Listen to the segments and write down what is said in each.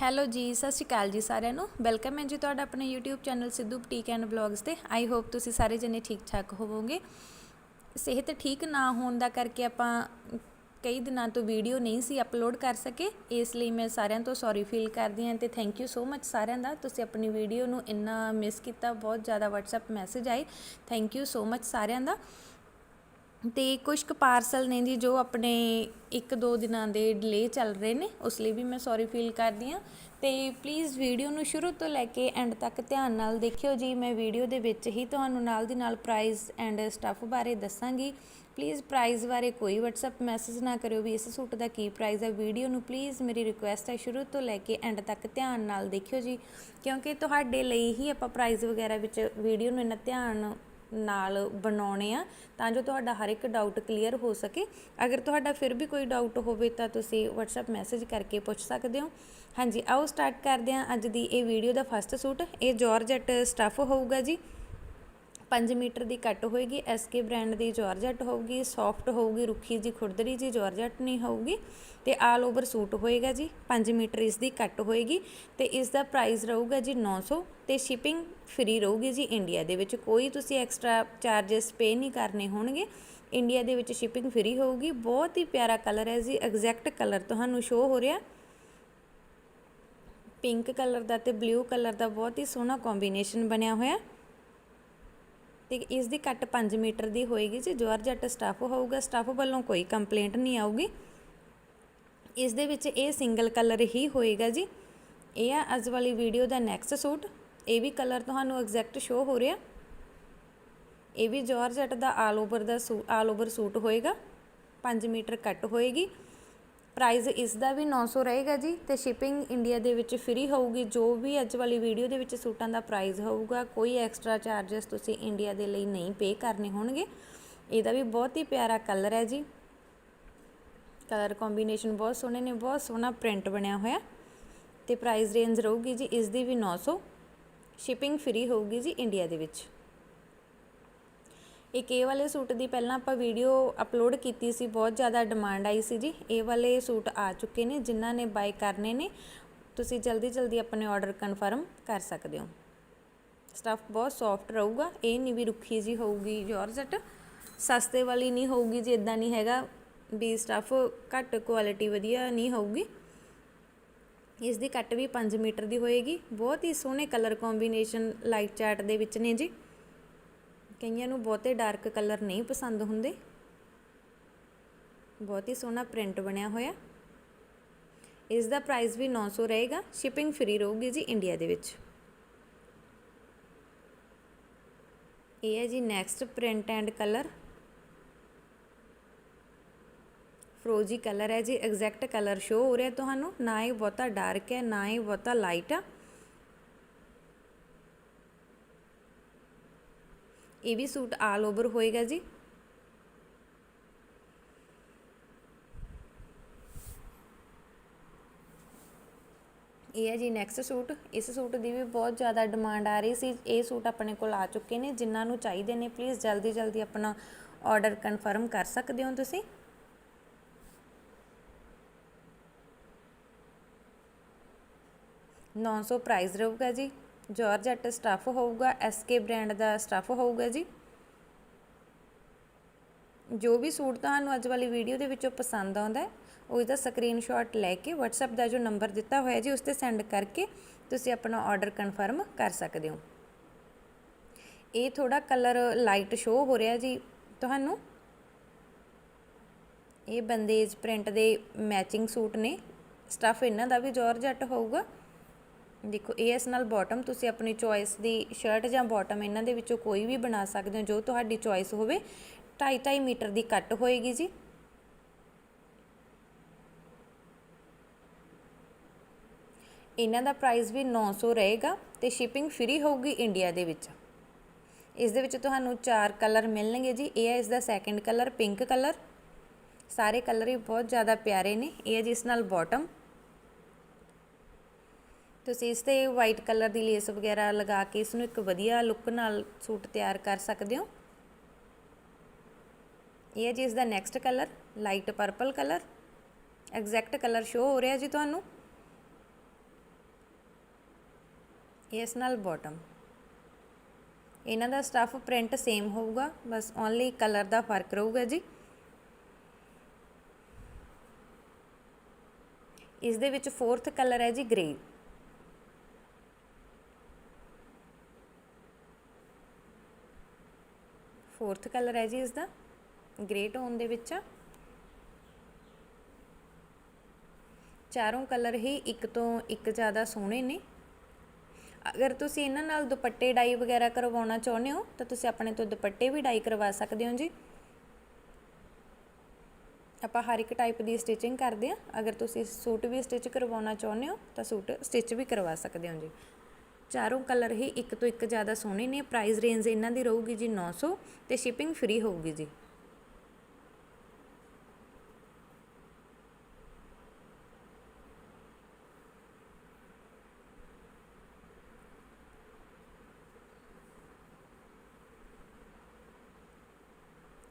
Hello ਜੀ, ਸਤਿ ਸ਼੍ਰੀ ਅਕਾਲ ਜੀ ਸਾਰਿਆਂ ਨੂੰ। ਵੈਲਕਮ ਹੈ ਜੀ ਤੁਹਾਡਾ ਆਪਣੇ YouTube channel Sidhu boutique and vlogs ਤੇ। ਆਈ ਹੋਪ ਤੁਸੀਂ ਸਾਰੇ ਜਣੇ ਠੀਕ ਠਾਕ ਹੋਵੋਗੇ। ਸਿਹਤ ਠੀਕ ਨਾ ਹੋਣ ਦਾ ਕਰਕੇ ਆਪਾਂ ਕਈ ਦਿਨਾਂ ਤੋਂ ਵੀਡੀਓ ਨਹੀਂ ਸੀ ਅਪਲੋਡ ਕਰ ਸਕੇ। ਇਸ ਲਈ ਮੈਂ ਸਾਰਿਆਂ ਤੋਂ ਸੌਰੀ ਫੀਲ ਕਰਦੀ ਹਾਂ ਤੇ ਥੈਂਕ ਯੂ ਸੋ ਮੱਚ ਸਾਰਿਆਂ ਦਾ। ਤੁਸੀਂ ਆਪਣੀ ਵੀਡੀਓ ਨੂੰ ਇੰਨਾ ਮਿਸ ਕੀਤਾ, ਬਹੁਤ ਜ਼ਿਆਦਾ WhatsApp ਮੈਸੇਜ ਆਏ। ਥੈਂਕ ਯੂ ਸੋ ਮੱਚ ਸਾਰਿਆਂ ਦਾ। ਅਤੇ ਕੁਛ ਕੁ ਪਾਰਸਲ ਨੇ ਜੀ ਜੋ ਆਪਣੇ 1-2 ਦਿਨਾਂ ਦੇ ਡਿਲੇ ਚੱਲ ਰਹੇ ਨੇ, ਉਸ ਲਈ ਵੀ ਮੈਂ ਸੌਰੀ ਫੀਲ ਕਰਦੀ ਹਾਂ। ਅਤੇ ਪਲੀਜ਼ ਵੀਡੀਓ ਨੂੰ ਸ਼ੁਰੂ ਤੋਂ ਲੈ ਕੇ ਐਂਡ ਤੱਕ ਧਿਆਨ ਨਾਲ ਦੇਖਿਓ ਜੀ। ਮੈਂ ਵੀਡੀਓ ਦੇ ਵਿੱਚ ਹੀ ਤੁਹਾਨੂੰ ਨਾਲ ਦੀ ਨਾਲ ਪ੍ਰਾਈਸ ਐਂਡ ਸਟੱਫ ਬਾਰੇ ਦੱਸਾਂਗੀ। ਪਲੀਜ਼ ਪ੍ਰਾਈਸ ਬਾਰੇ ਕੋਈ WhatsApp ਮੈਸੇਜ ਨਾ ਕਰਿਓ ਵੀ ਇਸ ਸੂਟ ਦਾ ਕੀ ਪ੍ਰਾਈਸ ਹੈ। ਵੀਡੀਓ ਨੂੰ ਪਲੀਜ਼ ਮੇਰੀ ਰਿਕੁਐਸਟ ਹੈ ਸ਼ੁਰੂ ਤੋਂ ਲੈ ਕੇ ਐਂਡ ਤੱਕ ਧਿਆਨ ਨਾਲ ਦੇਖਿਓ ਜੀ। ਕਿਉਂਕਿ ਤੁਹਾਡੇ ਲਈ ਹੀ ਆਪਾਂ ਪ੍ਰਾਈਸ ਵਗੈਰਾ ਵਿੱਚ ਵੀਡੀਓ ਨੂੰ ਇੰਨਾ ਧਿਆਨ ਨਾਲ ਬਣਾਉਣੇ ਆ ਤਾਂ ਜੋ ਤੁਹਾਡਾ ਹਰ ਇੱਕ ਡਾਊਟ ਕਲੀਅਰ ਹੋ ਸਕੇ। ਅਗਰ ਤੁਹਾਡਾ ਫਿਰ ਵੀ ਕੋਈ ਡਾਊਟ ਹੋਵੇ ਤਾਂ ਤੁਸੀਂ WhatsApp ਮੈਸੇਜ ਕਰਕੇ ਪੁੱਛ ਸਕਦੇ ਹੋ। ਹਾਂਜੀ, ਆਓ ਸਟਾਰਟ ਕਰਦੇ ਹਾਂ ਅੱਜ ਦੀ ਇਹ ਵੀਡੀਓ ਦਾ ਫਸਟ ਸੂਟ ਇਹ ਜਾਰਜਟ ਸਟੱਫ ਹੋਊਗਾ ਜੀ। 5 ਮੀਟਰ ਦੀ ਕੱਟ ਹੋਏਗੀ ਐਸਕੇ ਬ੍ਰਾਂਡ ਦੀ ਜਾਰਜਟ ਹੋਊਗੀ ਸੌਫਟ ਹੋਊਗੀ, ਰੁੱਖੀ ਜੀ, ਖੁਰਦਰੀ ਜੀ ਜਾਰਜਟ ਨਹੀਂ ਹੋਊਗੀ, ਤੇ ਆਲ ਓਵਰ ਸੂਟ ਹੋਏਗਾ ਜੀ 5 ਮੀਟਰ ਇਸ ਦੀ ਕੱਟ ਹੋਏਗੀ, ਤੇ ਇਸ ਦਾ ਪ੍ਰਾਈਸ ਰਹੂਗਾ ਜੀ 900 ਤੇ ਸ਼ਿਪਿੰਗ ਫ੍ਰੀ ਰਹੂਗੀ ਜੀ ਇੰਡੀਆ ਦੇ ਵਿੱਚ, ਕੋਈ ਤੁਸੀਂ ਐਕਸਟਰਾ ਚਾਰजेस ਪੇ ਨਹੀਂ ਕਰਨੇ ਹੋਣਗੇ ਇੰਡੀਆ ਦੇ ਵਿੱਚ ਸ਼ਿਪਿੰਗ ਫ੍ਰੀ ਹੋਊਗੀ, ਬਹੁਤ ਹੀ ਪਿਆਰਾ ਕਲਰ ਹੈ ਜੀ ਐਗਜ਼ੈਕਟ ਕਲਰ ਤੁਹਾਨੂੰ ਸ਼ੋ ਹੋ ਰਿਹਾ। ਪਿੰਕ ਕਲਰ ਦਾ ਤੇ ਬਲੂ ਕਲਰ ਦਾ ਬਹੁਤ ਹੀ ਸੋਹਣਾ ਕੰਬੀਨੇਸ਼ਨ ਬਣਿਆ ਹੋਇਆ। ਤੇ ਇਸ ਦੀ ਕੱਟ 5 ਮੀਟਰ ਦੀ ਹੋਏਗੀ ਜੀ ਜਾਰਜਟ ਸਟੱਫ ਹੋਊਗਾ, ਸਟੱਫ ਵੱਲੋਂ ਕੋਈ ਕੰਪਲੇਂਟ ਨਹੀਂ ਆਊਗੀ। ਇਸ ਦੇ ਵਿੱਚ ਇਹ ਸਿੰਗਲ ਕਲਰ ਹੀ ਹੋਏਗਾ ਜੀ। ਇਹ ਆ ਅੱਜ ਵਾਲੀ ਵੀਡੀਓ ਦਾ ਨੈਕਸਟ ਸੂਟ। ਇਹ ਵੀ ਕਲਰ ਤੁਹਾਨੂੰ ਐਗਜ਼ੈਕਟ ਸ਼ੋ ਹੋ ਰਿਹਾ। ਇਹ ਵੀ ਜਾਰਜਟ ਦਾ ਆਲ ਓਵਰ ਦਾ ਆਲ ਓਵਰ ਸੂਟ ਹੋਏਗਾ। 5 ਮੀਟਰ ਕੱਟ ਹੋਏਗੀ। ਪ੍ਰਾਈਜ਼ ਇਸ ਦਾ ਵੀ 900 ਰਹੇਗਾ ਜੀ ਤੇ ਸ਼ਿਪਿੰਗ ਇੰਡੀਆ ਦੇ ਵਿੱਚ ਫ੍ਰੀ ਹੋਊਗੀ, ਜੋ ਵੀ ਅੱਜ ਵਾਲੀ ਵੀਡੀਓ ਦੇ ਵਿੱਚ ਸੂਟਾਂ ਦਾ ਪ੍ਰਾਈਜ਼ ਹੋਊਗਾ, ਕੋਈ ਐਕਸਟਰਾ ਚਾਰजेस ਤੁਸੀਂ ਇੰਡੀਆ ਦੇ ਲਈ ਨਹੀਂ ਪੇ ਕਰਨੇ ਹੋਣਗੇ। ਇਹਦਾ ਵੀ ਬਹੁਤ ਹੀ ਪਿਆਰਾ ਕਲਰ ਹੈ ਜੀ। ਕਲਰ ਕੰਬੀਨੇਸ਼ਨ ਬਹੁਤ ਸੋਹਣੇ ਨੇ, ਬਹੁਤ ਸੋਹਣਾ ਪ੍ਰਿੰਟ ਬਣਿਆ ਹੋਇਆ ਤੇ ਪ੍ਰਾਈਸ ਰੇਂਜ ਰਹੂਗੀ ਜੀ ਇਸ ਦੀ ਵੀ 900 ਸ਼ਿਪਿੰਗ ਫ੍ਰੀ ਹੋਊਗੀ ਜੀ ਇੰਡੀਆ ਦੇ ਵਿੱਚ। ਇੱਕ ਇਹ ਵਾਲੇ ਸੂਟ ਦੀ ਪਹਿਲਾਂ ਆਪਾਂ ਵੀਡੀਓ ਅਪਲੋਡ ਕੀਤੀ ਸੀ, ਬਹੁਤ ਜ਼ਿਆਦਾ ਡਿਮਾਂਡ ਆਈ ਸੀ ਜੀ। ਇਹ ਵਾਲੇ ਸੂਟ ਆ ਚੁੱਕੇ ਨੇ, ਜਿਨ੍ਹਾਂ ਨੇ ਬਾਈ ਕਰਨੇ ਨੇ। ਤੁਸੀਂ ਜਲਦੀ ਜਲਦੀ ਆਪਣੇ ਆਰਡਰ ਕਨਫਰਮ ਕਰ ਸਕਦੇ ਹੋ। ਸਟਫ ਬਹੁਤ ਸੌਫਟ ਰਹੂਗਾ, ਇਹ ਨਹੀਂ ਵੀ ਰੁੱਖੀ ਜੀ ਹੋਊਗੀ ਜਾਰਜਟ ਸਸਤੇ ਵਾਲੀ ਨਹੀਂ ਹੋਊਗੀ ਜੀ ਇਦਾਂ ਨਹੀਂ ਹੈਗਾ ਵੀ ਸਟਫ ਘੱਟ ਕੁਆਲਿਟੀ ਵਧੀਆ ਨਹੀਂ ਹੋਊਗੀ। ਇਸ ਦੀ ਕੱਟ ਵੀ 5 ਮੀਟਰ ਦੀ ਹੋਏਗੀ। ਬਹੁਤ ਹੀ ਸੋਹਣੇ ਕਲਰ ਕੰਬੀਨੇਸ਼ਨ ਲਾਈਟ ਚਾਰਟ ਦੇ ਵਿੱਚ ਨੇ ਜੀ। ਕਈਆਂ ਨੂੰ ਬਹੁਤੇ ਡਾਰਕ ਕਲਰ ਨਹੀਂ ਪਸੰਦ ਹੁੰਦੇ। ਬਹੁਤ ਹੀ ਸੋਹਣਾ ਪ੍ਰਿੰਟ ਬਣਿਆ ਹੋਇਆ। ਇਸ ਦਾ ਪ੍ਰਾਈਸ ਵੀ 900 ਰਹੇਗਾ। ਸ਼ਿਪਿੰਗ ਫ੍ਰੀ ਰਹੂਗੀ ਜੀ ਇੰਡੀਆ ਦੇ ਵਿੱਚ। ਇਹ ਹੈ ਜੀ ਨੈਕਸਟ ਪ੍ਰਿੰਟ ਐਂਡ ਕਲਰ। ਫਰੋਜੀ ਕਲਰ ਹੈ ਜੀ, ਐਗਜ਼ੈਕਟ ਕਲਰ ਸ਼ੋ ਹੋ ਰਿਹਾ ਤੁਹਾਨੂੰ। ਨਾ ਇਹ ਬਹੁਤਾ ਡਾਰਕ ਹੈ, ਨਾ ਇਹ ਬਹੁਤਾ ਲਾਈਟ ਆ। ਇਹ ਵੀ ਸੂਟ ਆਲ ਓਵਰ ਹੋਏਗਾ ਜੀ। ਇਹ ਹੈ ਜੀ ਨੈਕਸਟ ਸੂਟ। ਇਸ ਸੂਟ ਦੀ ਵੀ ਬਹੁਤ ਜ਼ਿਆਦਾ ਡਿਮਾਂਡ ਆ ਰਹੀ ਸੀ। ਇਹ ਸੂਟ ਆਪਣੇ ਕੋਲ ਆ ਚੁੱਕੇ ਨੇ। ਜਿਨ੍ਹਾਂ ਨੂੰ ਚਾਹੀਦੇ ਨੇ ਪਲੀਜ਼ ਜਲਦੀ ਜਲਦੀ ਆਪਣਾ ਆਰਡਰ ਕਨਫਰਮ ਕਰ ਸਕਦੇ ਹੋ ਤੁਸੀਂ। ਨੌ ਸੌ ਪ੍ਰਾਈਸ ਰਹੂਗਾ ਜੀ। ਜਾਰਜਟ ਸਟੱਫ ਹੋਊਗਾ ਐਸਕੇ ਬ੍ਰਾਂਡ ਦਾ ਸਟੱਫ ਹੋਊਗਾ ਜੀ। ਜੋ ਵੀ ਸੂਟ ਤੁਹਾਨੂੰ ਅੱਜ ਵਾਲੀ ਵੀਡੀਓ ਦੇ ਵਿੱਚੋਂ ਪਸੰਦ ਆਉਂਦਾ ਹੈ ਉਹ ਇਹਦਾ ਸਕਰੀਨਸ਼ਾਟ ਲੈ ਕੇ WhatsApp ਦਾ ਜੋ ਨੰਬਰ ਦਿੱਤਾ ਹੋਇਆ ਜੀ, ਉਸ ਤੇ ਸੈਂਡ ਕਰਕੇ ਤੁਸੀਂ ਆਪਣਾ ਆਰਡਰ ਕਨਫਰਮ ਕਰ ਸਕਦੇ ਹੋ। ਇਹ ਥੋੜਾ ਕਲਰ ਲਾਈਟ ਸ਼ੋ ਹੋ ਰਿਹਾ ਜੀ ਤੁਹਾਨੂੰ। ਇਹ ਬੰਦੇਜ ਪ੍ਰਿੰਟ ਦੇ ਮੈਚਿੰਗ ਸੂਟ ਨੇ। ਸਟੱਫ ਇਹਨਾਂ ਦਾ ਵੀ ਜਾਰਜਟ ਹੋਊਗਾ। ਦੇਖੋ, ਇਹ ਇਸ ਨਾਲ ਬਾਟਮ ਤੁਸੀਂ ਆਪਣੀ ਚੋਇਸ ਦੀ ਸ਼ਰਟ ਜਾਂ ਬਾਟਮ ਇਹਨਾਂ ਦੇ ਵਿੱਚੋਂ ਕੋਈ ਵੀ ਬਣਾ ਸਕਦੇ ਹੋ, ਜੋ ਤੁਹਾਡੀ ਚੋਇਸ ਹੋਵੇ 2.5 ਮੀਟਰ ਦੀ ਕੱਟ ਹੋਏਗੀ ਜੀ। ਇਹਨਾਂ ਦਾ ਪ੍ਰਾਈਸ ਵੀ 900 ਰਹੇਗਾ ਤੇ ਸ਼ਿਪਿੰਗ ਫ੍ਰੀ ਹੋਊਗੀ ਇੰਡੀਆ ਦੇ ਵਿੱਚ। ਇਸ ਦੇ ਵਿੱਚ ਤੁਹਾਨੂੰ ਚਾਰ ਕਲਰ ਮਿਲਣਗੇ ਜੀ। ਇਹ ਹੈ ਇਸ ਦਾ ਸੈਕੰਡ ਕਲਰ ਪਿੰਕ ਕਲਰ ਸਾਰੇ ਕਲਰ ਹੀ ਬਹੁਤ ਜ਼ਿਆਦਾ ਪਿਆਰੇ ਨੇ। ਇਹ ਹੈ ਜੀ ਇਸ ਨਾਲ ਬਾਟਮ ਤੁਸੀਂ ਇਸ ਤੇ ਵਾਈਟ ਕਲਰ ਦੀ ਲੇਸ ਵਗੈਰਾ ਲਗਾ ਕੇ ਇਸ ਨੂੰ ਇੱਕ ਵਧੀਆ ਲੁੱਕ ਨਾਲ ਸੂਟ ਤਿਆਰ ਕਰ ਸਕਦੇ ਹੋ। ਇਹ ਹੈ ਜੀ ਇਸ ਦਾ next colour light purple colour exact colour show ਹੋ ਰਿਹਾ ਜੀ ਤੁਹਾਨੂੰ। ਇਸ ਨਾਲ ਬਾਟਮ ਇਹਨਾਂ ਦਾ ਸਟਫ ਪ੍ਰਿੰਟ ਸੇਮ ਹੋਊਗਾ, ਬਸ ਓਨਲੀ ਕਲਰ ਦਾ ਫ਼ਰਕ ਰਹੂਗਾ ਜੀ। ਇਸ ਦੇ ਵਿੱਚ ਫੋਰਥ ਕਲਰ ਹੈ ਜੀ ਗ੍ਰੇ ਫੋਰਥ ਕਲਰ ਹੈ ਜੀ ਇਸ ਦਾ ਗ੍ਰੇ ਟੋਨ ਦੇ ਵਿੱਚ ਆ। ਚਾਰੋਂ ਕਲਰ ਹੀ ਇੱਕ ਤੋਂ ਇੱਕ ਜ਼ਿਆਦਾ ਸੋਹਣੇ ਨੇ। ਅਗਰ ਤੁਸੀਂ ਇਹਨਾਂ ਨਾਲ ਦੁਪੱਟੇ ਡਾਈ ਵਗੈਰਾ ਕਰਵਾਉਣਾ ਚਾਹੁੰਦੇ ਹੋ, ਤਾਂ ਤੁਸੀਂ ਆਪਣੇ ਤੋਂ ਦੁਪੱਟੇ ਵੀ ਡਾਈ ਕਰਵਾ ਸਕਦੇ ਹੋ ਜੀ। ਆਪਾਂ ਹਰ ਇੱਕ ਟਾਈਪ ਦੀ ਸਟਿਚਿੰਗ ਕਰਦੇ ਆ ਅਗਰ ਤੁਸੀਂ ਸੂਟ ਵੀ ਸਟਿਚ ਕਰਵਾਉਣਾ ਚਾਹੁੰਦੇ ਹੋ, ਤਾਂ ਸੂਟ ਸਟਿਚ ਵੀ ਕਰਵਾ ਸਕਦੇ ਹੋ ਜੀ। ਚਾਰੋਂ ਕਲਰ ਹੀ ਇੱਕ ਤੋਂ ਇੱਕ ਜ਼ਿਆਦਾ ਸੋਹਣੇ ਨੇ। ਪ੍ਰਾਈਸ ਰੇਂਜ ਇਹਨਾਂ ਦੀ ਰਹੂਗੀ ਜੀ 900 ਤੇ ਸ਼ਿਪਿੰਗ ਫ੍ਰੀ ਹੋਊਗੀ ਜੀ।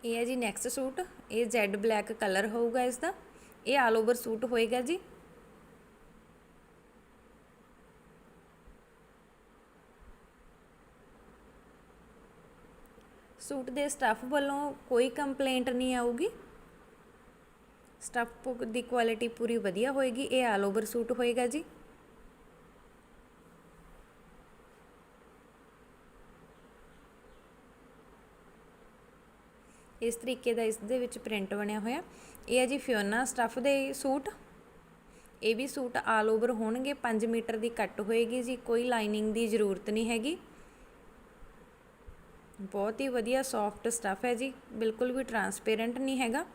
ਇਹ ਹੈ ਜੀ ਨੈਕਸਟ ਸੂਟ। ਇਹ ਜੈਡ ਬਲੈਕ ਕਲਰ ਹੋਊਗਾ ਇਸ ਦਾ। ਇਹ ਆਲ ਓਵਰ ਸੂਟ ਹੋਏਗਾ ਜੀ। ਸੂਟ ਦੇ ਸਟੱਫ ਵੱਲੋਂ ਕੋਈ ਕੰਪਲੇਂਟ ਨਹੀਂ ਆਊਗੀ? ਸਟੱਫ ਦੀ ਕੁਆਲਿਟੀ ਪੂਰੀ ਵਧੀਆ ਹੋਏਗੀ, ਇਹ ਆਲ ਓਵਰ ਸੂਟ ਹੋਏਗਾ ਜੀ? ਇਸ ਤਰੀਕੇ ਦਾ ਇਸ ਦੇ ਵਿੱਚ ਪ੍ਰਿੰਟ ਬਣਿਆ ਹੋਇਆ। ਇਹ ਹੈ ਜੀ ਫਿਓਨਾ ਸਟੱਫ ਦੇ ਸੂਟ। ਇਹ ਵੀ ਸੂਟ ਆਲ ਓਵਰ ਹੋਣਗੇ 5 ਮੀਟਰ ਦੀ ਕੱਟ ਹੋਏਗੀ ਜੀ, ਕੋਈ ਲਾਈਨਿੰਗ ਦੀ ਜ਼ਰੂਰਤ ਨਹੀਂ ਹੈਗੀ। ਬਹੁਤ ਹੀ ਵਧੀਆ ਸੌਫਟ ਸਟੱਫ ਹੈ ਜੀ, ਬਿਲਕੁਲ ਵੀ ਟਰਾਂਸਪੇਰੈਂਟ ਨਹੀਂ ਹੈਗਾ।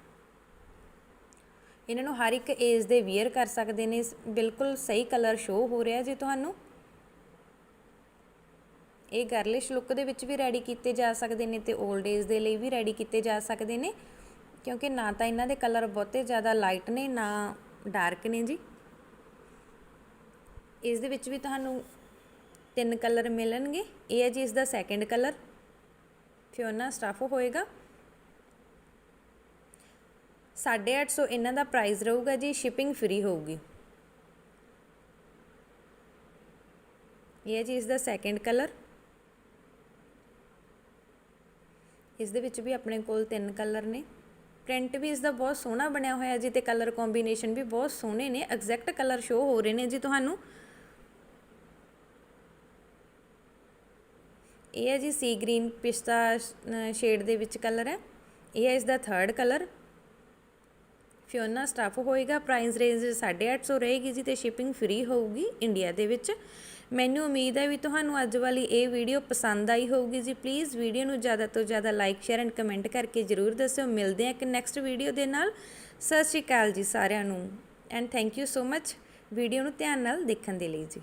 ਇਹਨਾਂ ਨੂੰ ਹਰ ਇੱਕ ਏਜ ਦੇ ਵੀਅਰ ਕਰ ਸਕਦੇ ਨੇ, ਬਿਲਕੁਲ ਸਹੀ ਕਲਰ ਸ਼ੋ ਹੋ ਰਿਹਾ ਜੀ ਤੁਹਾਨੂੰ। ਇਹ ਗਰਲਿਸ਼ ਲੁੱਕ ਦੇ ਵਿੱਚ ਵੀ ਰੈਡੀ ਕੀਤੇ ਜਾ ਸਕਦੇ ਨੇ ਤੇ 올ਡ ਏਜ ਦੇ ਲਈ ਵੀ ਰੈਡੀ ਕੀਤੇ ਜਾ ਸਕਦੇ ਨੇ, ਕਿਉਂਕਿ ਨਾ ਤਾਂ ਇਹਨਾਂ ਦੇ ਕਲਰ ਬਹੁਤੇ ਜ਼ਿਆਦਾ ਲਾਈਟ ਨੇ, ਨਾ ਡਾਰਕ ਨੇ ਜੀ। ਇਸ ਦੇ ਵਿੱਚ ਵੀ ਤੁਹਾਨੂੰ ਤਿੰਨ ਕਲਰ ਮਿਲਣਗੇ, ਇਹ ਹੈ ਜੀ ਇਸ ਦਾ ਸੈਕੰਡ ਕਲਰ ਫਿਓਨਾ ਸਟਾਫ ਹੋਏਗਾ। 850 ਇਹਨਾਂ ਦਾ ਪ੍ਰਾਈਸ ਰਹੂਗਾ ਜੀ ਸ਼ਿਪਿੰਗ ਫ੍ਰੀ ਹੋਊਗੀ। ਇਹ ਹੈ ਜੀ ਇਸ ਦਾ ਸੈਕੰਡ ਕਲਰ ਇਸ ਦੇ ਵਿੱਚ ਵੀ ਆਪਣੇ ਕੋਲ ਤਿੰਨ ਕਲਰ ਨੇ। ਪ੍ਰਿੰਟ ਵੀ ਇਸ ਦਾ ਬਹੁਤ ਸੋਹਣਾ ਬਣਿਆ ਹੋਇਆ ਜੀ ਤੇ ਕਲਰ ਕੰਬੀਨੇਸ਼ਨ ਵੀ ਬਹੁਤ ਸੋਹਣੇ ਨੇ। ਐਗਜ਼ੈਕਟ ਕਲਰ ਸ਼ੋ ਹੋ ਰਹੇ ਨੇ ਜੀ ਤੁਹਾਨੂੰ। ਇਹ ਹੈ ਜੀ ਸੀ ਗ੍ਰੀਨ ਪਿਸਤਾ ਸ਼ੇਡ ਦੇ ਵਿੱਚ ਕਲਰ ਹੈ। ਇਹ ਹੈ ਇਸ ਦਾ ਥਰਡ ਕਲਰ ਫਿਓਨਾ ਸਟਾਫ ਹੋਏਗਾ ਪ੍ਰਾਈਸ ਰੇਂਜ 850 ਰਹੇਗੀ ਜੀ ਤੇ ਸ਼ਿਪਿੰਗ ਫ੍ਰੀ ਹੋਊਗੀ ਇੰਡੀਆ ਦੇ ਵਿੱਚ। ਮੈਨੂੰ ਉਮੀਦ ਹੈ ਵੀ ਤੁਹਾਨੂੰ ਅੱਜ ਵਾਲੀ ਇਹ ਵੀਡੀਓ ਪਸੰਦ ਆਈ ਹੋਊਗੀ ਜੀ। ਪਲੀਜ਼ ਵੀਡੀਓ ਨੂੰ ਜ਼ਿਆਦਾ ਤੋਂ ਜ਼ਿਆਦਾ ਲਾਈਕ ਸ਼ੇਅਰ ਐਂਡ ਕਮੈਂਟ ਕਰਕੇ ਜਰੂਰ ਦੱਸਿਓ। ਮਿਲਦੇ ਹਾਂ ਇੱਕ ਨੈਕਸਟ ਵੀਡੀਓ ਦੇ ਨਾਲ। ਸਤਿ ਸ਼੍ਰੀ ਅਕਾਲ ਜੀ ਸਾਰਿਆਂ ਨੂੰ। And thank you so much video ਨੂੰ ਧਿਆਨ ਨਾਲ ਦੇਖਣ ਦੇ ਲਈ ਜੀ।